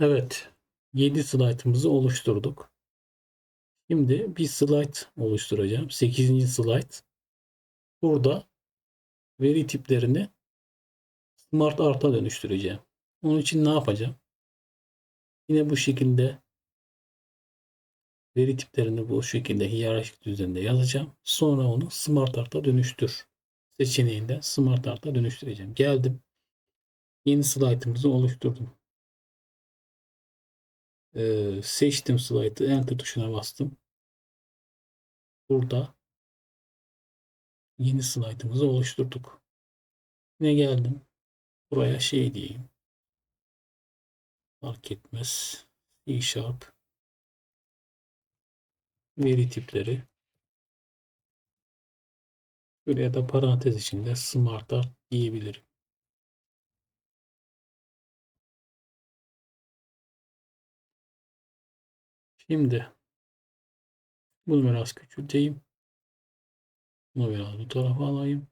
Evet. 7 slaytımızı oluşturduk. Şimdi bir slide oluşturacağım. 8. slide. Burada veri tiplerini Smart Art'a dönüştüreceğim. Onun için ne yapacağım? Yine bu şekilde veri tiplerini bu şekilde hiyerarşik düzende yazacağım. Sonra onu Smart Art'a dönüştür seçeneğinde Smart Art'a dönüştüreceğim. Geldim. Yeni slaytımızı oluşturdum. Ee, seçtim slaytı. Enter tuşuna bastım. Burada yeni slaytımızı oluşturduk. Ne geldim? Buraya şey diyeyim. Fark etmez. C Sharp veri tipleri Buraya da parantez içinde Smart Art diyebilirim. Şimdi bunu biraz küçülteyim. Bunu biraz bu tarafa alayım.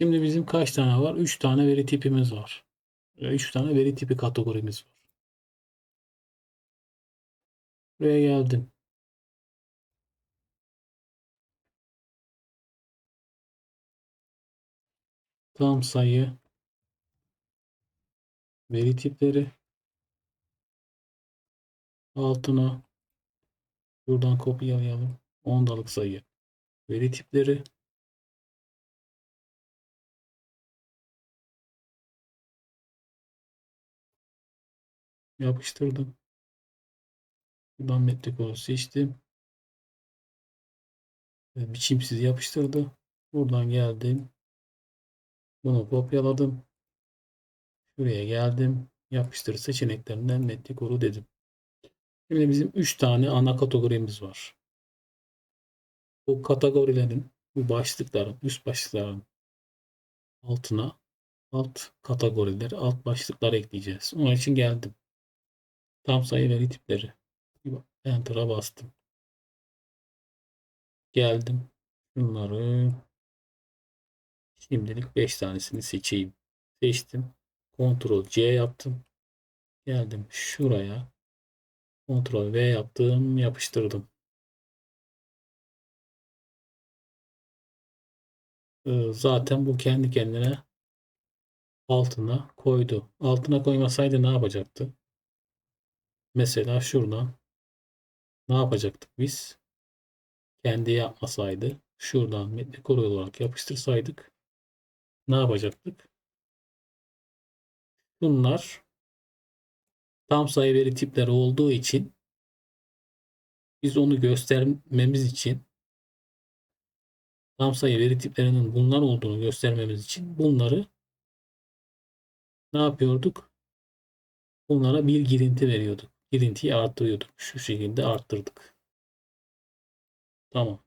Şimdi bizim kaç tane var? 3 tane veri tipimiz var. 3 tane veri tipi kategorimiz var. Buraya geldim. Tam sayı veri tipleri altına buradan kopyalayalım. Ondalık sayı veri tipleri yapıştırdım. Buradan metrik onu seçtim. Biçimsiz yapıştırdı. Buradan geldim. Bunu kopyaladım. Şuraya geldim. Yapıştır seçeneklerinden metrik koru dedim. Şimdi bizim 3 tane ana kategorimiz var. Bu kategorilerin, bu başlıkların, üst başlıkların altına alt kategorileri, alt başlıklar ekleyeceğiz. Onun için geldim. Tam sayı veri tipleri. Enter'a bastım. Geldim. Bunları şimdilik 5 tanesini seçeyim. Seçtim. Ctrl C yaptım. Geldim şuraya. Ctrl V yaptım. Yapıştırdım. Ee, zaten bu kendi kendine altına koydu. Altına koymasaydı ne yapacaktı? Mesela şuradan ne yapacaktık biz? Kendi yapmasaydı şuradan metni koru olarak yapıştırsaydık ne yapacaktık? Bunlar tam sayı veri tipleri olduğu için biz onu göstermemiz için tam sayı veri tiplerinin bunlar olduğunu göstermemiz için bunları ne yapıyorduk? Bunlara bir girinti veriyorduk. Girintiyi arttırıyorduk. Şu şekilde arttırdık. Tamam.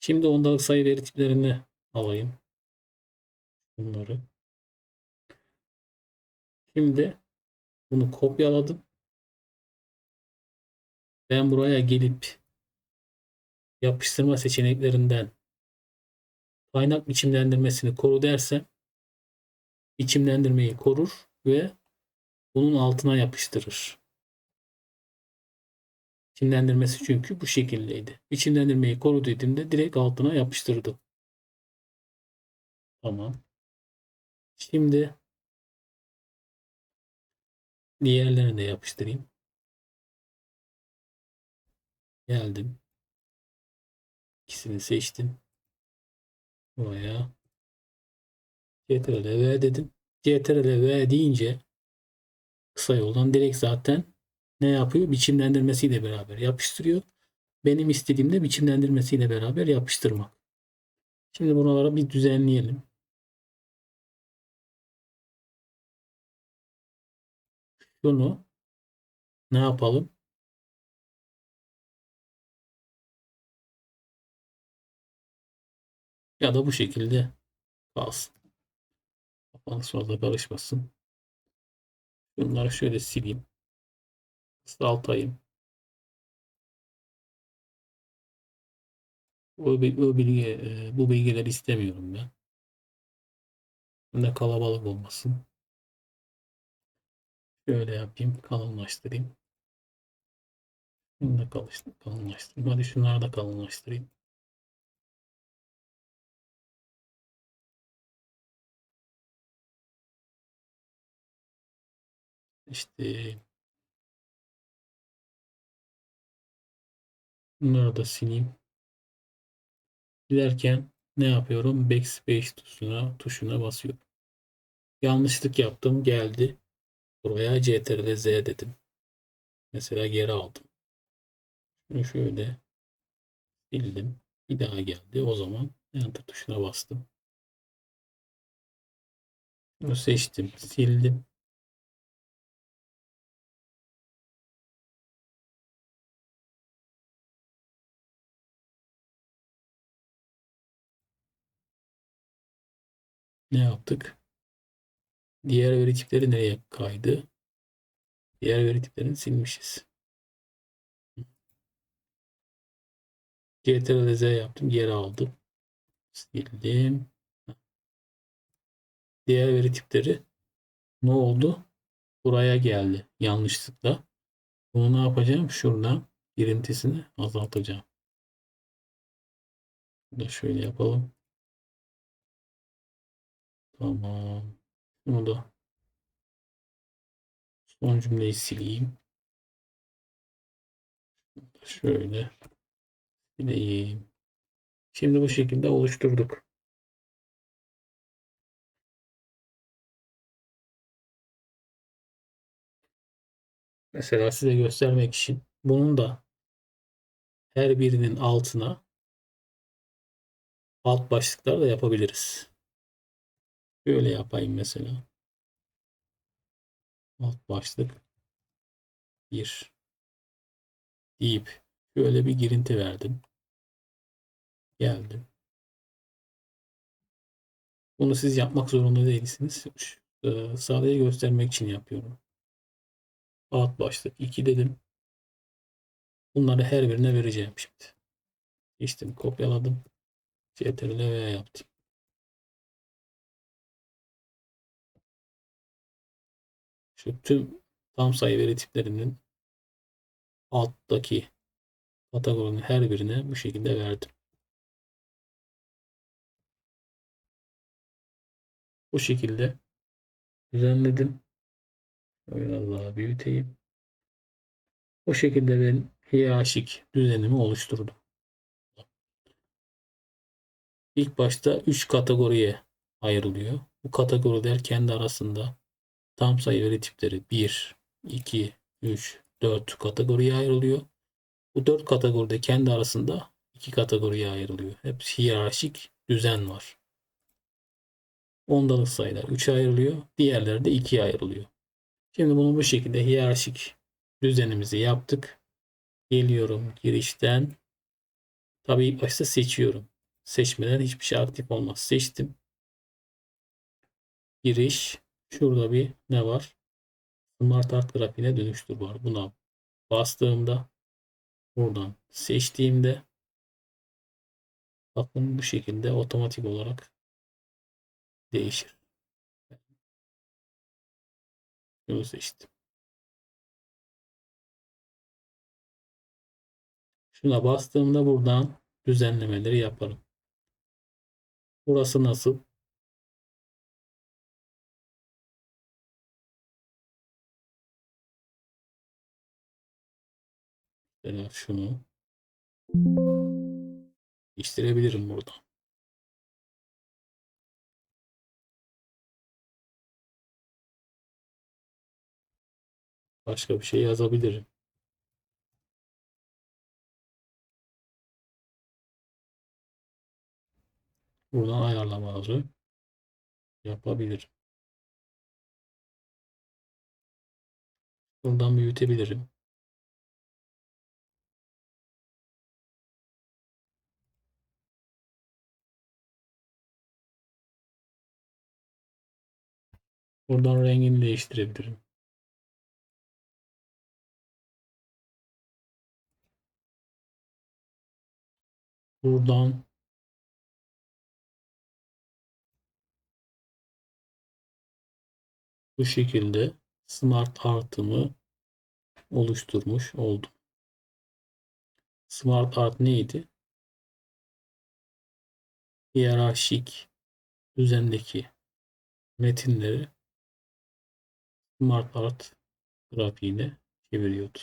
Şimdi ondalık sayı veri tiplerini alayım. Bunları. Şimdi bunu kopyaladım. Ben buraya gelip yapıştırma seçeneklerinden kaynak biçimlendirmesini koru dersem biçimlendirmeyi korur ve bunun altına yapıştırır. Biçimlendirmesi çünkü bu şekildeydi. Biçimlendirmeyi koru dediğimde direkt altına yapıştırdı. Tamam. Şimdi diğerlerini de yapıştırayım. Geldim. İkisini seçtim. Buraya CTRL V dedim. CTRL V deyince kısa yoldan direkt zaten ne yapıyor? Biçimlendirmesiyle beraber yapıştırıyor. Benim istediğimde biçimlendirmesiyle beraber yapıştırmak. Şimdi buralara bir düzenleyelim. Şunu ne yapalım? Ya da bu şekilde kalsın. Kafanız fazla karışmasın. Bunları şöyle sileyim. Kısaltayım. O, bilgi, bu bilgileri istemiyorum ben. Ne kalabalık olmasın. Şöyle yapayım. Kalınlaştırayım. Şunu da kalınlaştırayım. Hadi şunları da kalınlaştırayım. İşte bunları da sileyim. Silerken ne yapıyorum? Backspace tuşuna, tuşuna basıyorum. Yanlışlık yaptım. Geldi. Buraya CTRL Z dedim. Mesela geri aldım. Şunu şöyle sildim. Bir daha geldi. O zaman Enter tuşuna bastım. Bunu seçtim. Sildim. Ne yaptık? Diğer veri tipleri nereye kaydı? Diğer veri tiplerini silmişiz. CTRL Z yaptım. Geri aldım. Sildim. Diğer veri tipleri ne oldu? Buraya geldi. Yanlışlıkla. Bunu ne yapacağım? Şuradan girintisini azaltacağım. Da şöyle yapalım. Tamam. Bunu da son cümleyi sileyim. Şöyle sileyim. Şimdi bu şekilde oluşturduk. Mesela size göstermek için bunun da her birinin altına alt başlıklar da yapabiliriz. Böyle yapayım mesela. Alt başlık 1 deyip şöyle bir girinti verdim. Geldim. Bunu siz yapmak zorunda değilsiniz. Ee, Sadece göstermek için yapıyorum. Alt başlık 2 dedim. Bunları her birine vereceğim şimdi. İşte kopyaladım. Ctrl V yaptım. Şu tüm tam sayı veri tiplerinin alttaki kategorinin her birine bu şekilde verdim. Bu şekilde düzenledim. Biraz daha büyüteyim. Bu şekilde ben hiyerarşik düzenimi oluşturdum. İlk başta 3 kategoriye ayrılıyor. Bu kategoriler kendi arasında tam sayı veri tipleri 1, 2, 3, 4 kategoriye ayrılıyor. Bu 4 kategoride kendi arasında 2 kategoriye ayrılıyor. Hep hiyerarşik düzen var. Ondalık sayılar 3'e ayrılıyor. Diğerleri de 2'ye ayrılıyor. Şimdi bunu bu şekilde hiyerarşik düzenimizi yaptık. Geliyorum girişten. Tabii ilk başta seçiyorum. Seçmeden hiçbir şey aktif olmaz. Seçtim. Giriş. Şurada bir ne var? Smart Art grafiğine dönüştür var. Buna bastığımda buradan seçtiğimde bakın bu şekilde otomatik olarak değişir. Bunu seçtim. Şuna bastığımda buradan düzenlemeleri yaparım. Burası nasıl? Mesela şunu değiştirebilirim burada. Başka bir şey yazabilirim. Buradan ayarlamaları yapabilirim. Buradan büyütebilirim. Buradan rengini değiştirebilirim. Buradan bu şekilde smart artımı oluşturmuş oldum. Smart art neydi? Hiyerarşik düzendeki metinleri smart art grafiğine çeviriyordu.